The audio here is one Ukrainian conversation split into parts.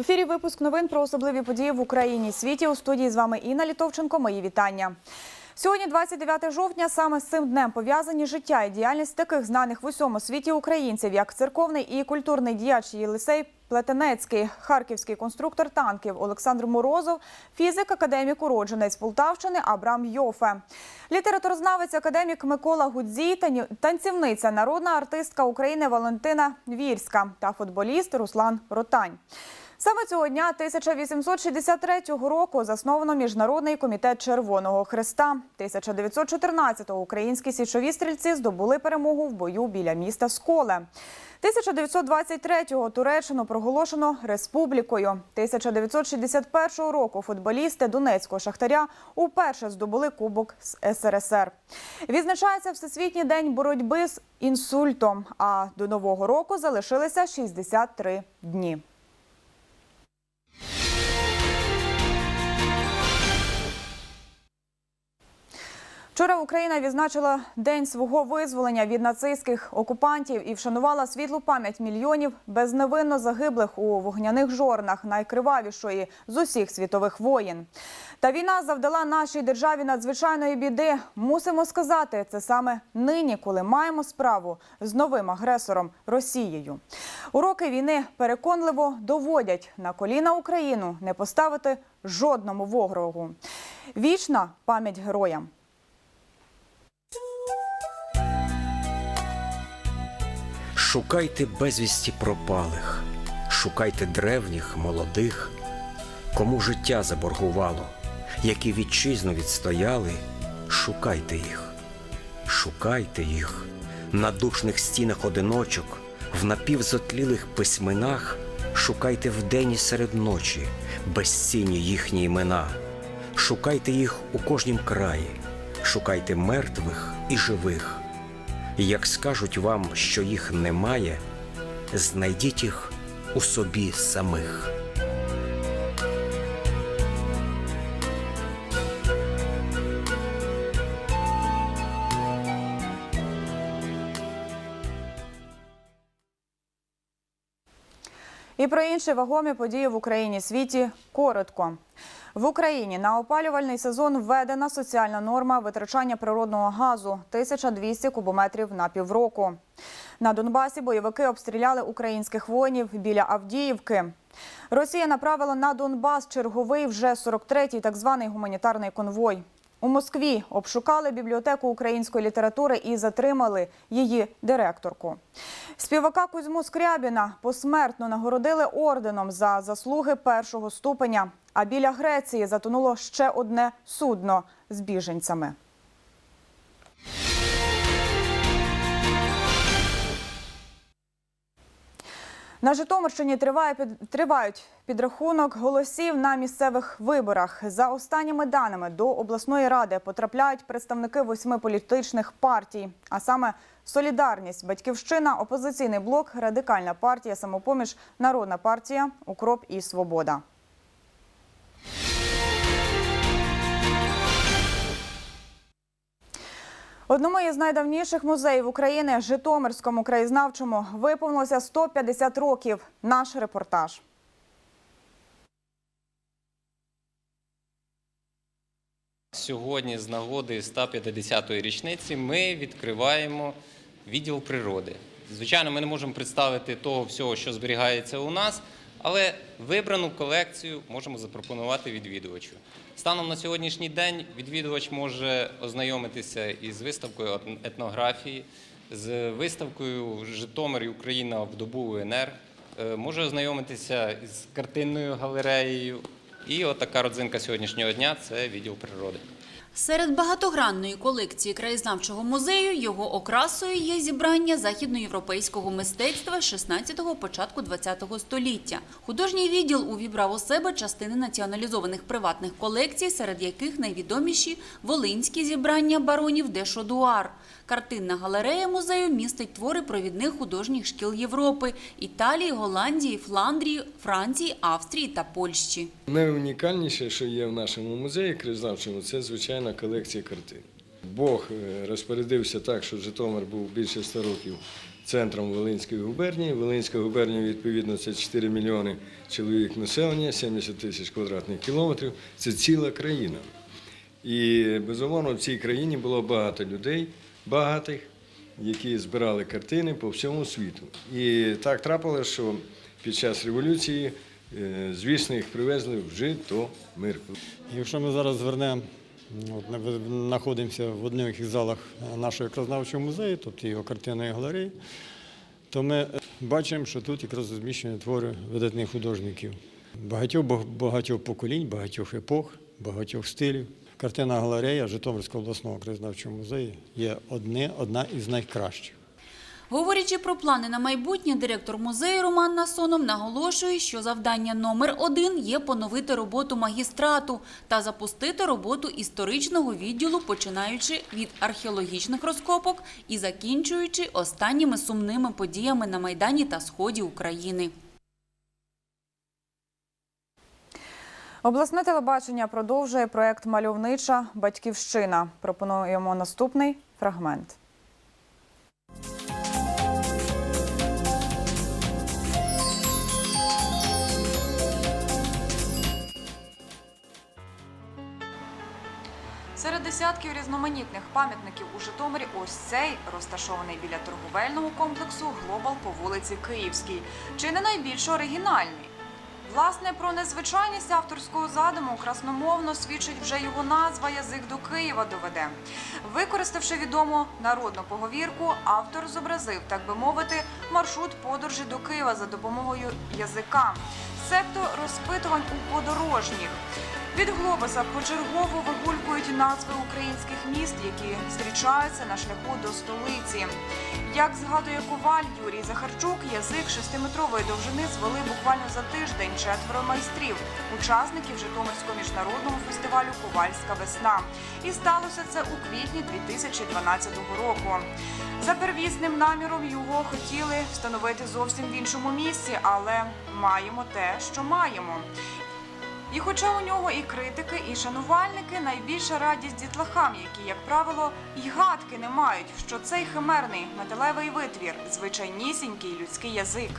В ефірі випуск новин про особливі події в Україні і світі. У студії з вами Інна Літовченко. Мої вітання. Сьогодні, 29 жовтня, саме з цим днем пов'язані життя і діяльність таких знаних в усьому світі українців, як церковний і культурний діяч Єлисей Плетенецький, харківський конструктор танків Олександр Морозов, фізик, академік уродженець Полтавщини Абрам Йофе, літературознавець академік Микола Гудзій, тані- танцівниця, народна артистка України Валентина Вірська та футболіст Руслан Ротань. Саме цього дня 1863 року засновано Міжнародний комітет Червоного Хреста. 1914-го українські січові стрільці здобули перемогу в бою біля міста Сколе. 1923-го Туреччину проголошено республікою. 1961 року футболісти Донецького шахтаря уперше здобули Кубок з СРСР. Відзначається Всесвітній день боротьби з інсультом. А до нового року залишилися 63 дні. Вчора Україна відзначила день свого визволення від нацистських окупантів і вшанувала світлу пам'ять мільйонів безневинно загиблих у вогняних жорнах найкривавішої з усіх світових воєн. Та війна завдала нашій державі надзвичайної біди. Мусимо сказати, це саме нині, коли маємо справу з новим агресором Росією. Уроки війни переконливо доводять на коліна Україну не поставити жодному ворогу. Вічна пам'ять героям. Шукайте безвісті пропалих, шукайте древніх, молодих, кому життя заборгувало, які вітчизну відстояли, шукайте їх, шукайте їх на душних стінах одиночок, в напівзотлілих письменах, шукайте вдень і серед ночі, безцінні їхні імена, шукайте їх у кожнім краї, шукайте мертвих і живих. Як скажуть вам, що їх немає, знайдіть їх у собі самих. І про інші вагомі події в Україні світі коротко. В Україні на опалювальний сезон введена соціальна норма витрачання природного газу 1200 кубометрів на півроку. На Донбасі бойовики обстріляли українських воїнів біля Авдіївки. Росія направила на Донбас черговий вже 43-й так званий гуманітарний конвой. У Москві обшукали бібліотеку української літератури і затримали її директорку. Співака Кузьму Скрябіна посмертно нагородили орденом за заслуги першого ступеня. А біля Греції затонуло ще одне судно з біженцями. На Житомирщині триває тривають підрахунок голосів на місцевих виборах. За останніми даними до обласної ради потрапляють представники восьми політичних партій, а саме Солідарність, Батьківщина, опозиційний блок, радикальна партія, самопоміж, народна партія, Укроп і Свобода. Одному із найдавніших музеїв України Житомирському краєзнавчому виповнилося 150 років. Наш репортаж. Сьогодні, з нагоди 150-ї річниці, ми відкриваємо відділ природи. Звичайно, ми не можемо представити того всього, що зберігається у нас, але вибрану колекцію можемо запропонувати відвідувачу. Станом на сьогоднішній день відвідувач може ознайомитися із виставкою етнографії, з виставкою Житомир і Україна в добу УНР, е, може ознайомитися із картинною галереєю. І от родзинка сьогоднішнього дня це відділ природи. Серед багатогранної колекції краєзнавчого музею його окрасою є зібрання західноєвропейського мистецтва 16-го початку 20-го століття. Художній відділ увібрав у себе частини націоналізованих приватних колекцій, серед яких найвідоміші волинські зібрання баронів де Шодуар. Картинна галерея музею містить твори провідних художніх шкіл Європи – Італії, Голландії, Фландрії, Франції, Австрії та Польщі. Найунікальніше, що є в нашому музеї краєзнавчому, це звичайна колекція картин. Бог е, розпорядився так, що Житомир був більше 100 років центром Волинської губернії. Волинська губернія, відповідно, це 4 мільйони чоловік населення, 70 тисяч квадратних кілометрів. Це ціла країна. І безумовно в цій країні було багато людей, багатих, які збирали картини по всьому світу. І так трапилося, що під час революції, е, звісно, їх привезли в Житомир. Якщо ми зараз звернемо, ми знаходимося в одних із залах нашого краєзнавчого музею, тобто його картинної галереї, то ми бачимо, що тут якраз розміщені твори видатних художників. Багатьох, багатьох поколінь, багатьох епох, багатьох стилів. Картина галерея Житомирського обласного краєзнавчого музею є одне, одна із найкращих. Говорячи про плани на майбутнє, директор музею Роман Насонов наголошує, що завдання номер один є поновити роботу магістрату та запустити роботу історичного відділу, починаючи від археологічних розкопок і закінчуючи останніми сумними подіями на Майдані та Сході України. Обласне телебачення продовжує проект Мальовнича батьківщина. Пропонуємо наступний фрагмент. Серед десятків різноманітних пам'ятників у Житомирі ось цей розташований біля торговельного комплексу Глобал по вулиці Київській. Чи не найбільш оригінальний? Власне, про незвичайність авторського задуму красномовно свідчить вже його назва Язик до Києва доведе. Використавши відому народну поговірку, автор зобразив, так би мовити, маршрут подорожі до Києва за допомогою язика, себто розпитувань у подорожніх. Від глобуса почергово вигулькують назви українських міст, які зустрічаються на шляху до столиці. Як згадує коваль Юрій Захарчук, язик шестиметрової довжини звели буквально за тиждень четверо майстрів, учасників Житомирського міжнародного фестивалю Ковальська весна. І сталося це у квітні 2012 року. За первісним наміром його хотіли встановити зовсім в іншому місці, але маємо те, що маємо. І хоча у нього і критики, і шанувальники, найбільша радість дітлахам, які, як правило, й гадки не мають, що цей химерний металевий витвір звичайнісінький людський язик.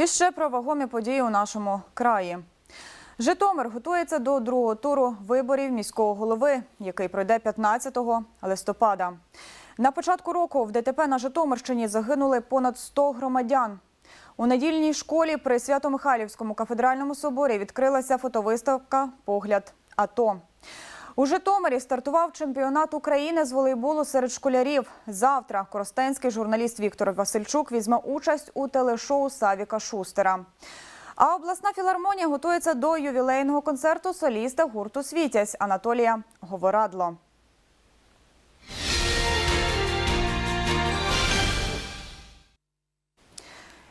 І ще про вагомі події у нашому краї. Житомир готується до другого туру виборів міського голови, який пройде 15 листопада. На початку року в ДТП на Житомирщині загинули понад 100 громадян. У недільній школі при Свято-Михайлівському кафедральному соборі відкрилася фотовиставка Погляд АТО. У Житомирі стартував чемпіонат України з волейболу серед школярів. Завтра коростенський журналіст Віктор Васильчук візьме участь у телешоу Савіка Шустера. А обласна філармонія готується до ювілейного концерту соліста гурту Світязь Анатолія Говорадло.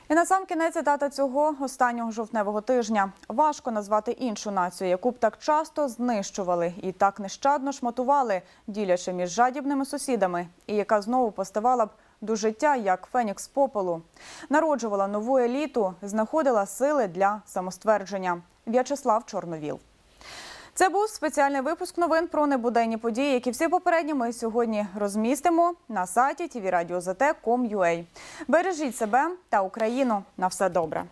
І на сам кінець дата цього останнього жовтневого тижня. Важко назвати іншу націю, яку б так часто знищували і так нещадно шматували, ділячи між жадібними сусідами, і яка знову поставала б до життя як фенікс попелу. Народжувала нову еліту, знаходила сили для самоствердження. В'ячеслав Чорновіл. Це був спеціальний випуск новин про небуденні події, які всі попередні ми сьогодні розмістимо на сайті tvradio.zt.com.ua. Бережіть себе та Україну. На все добре.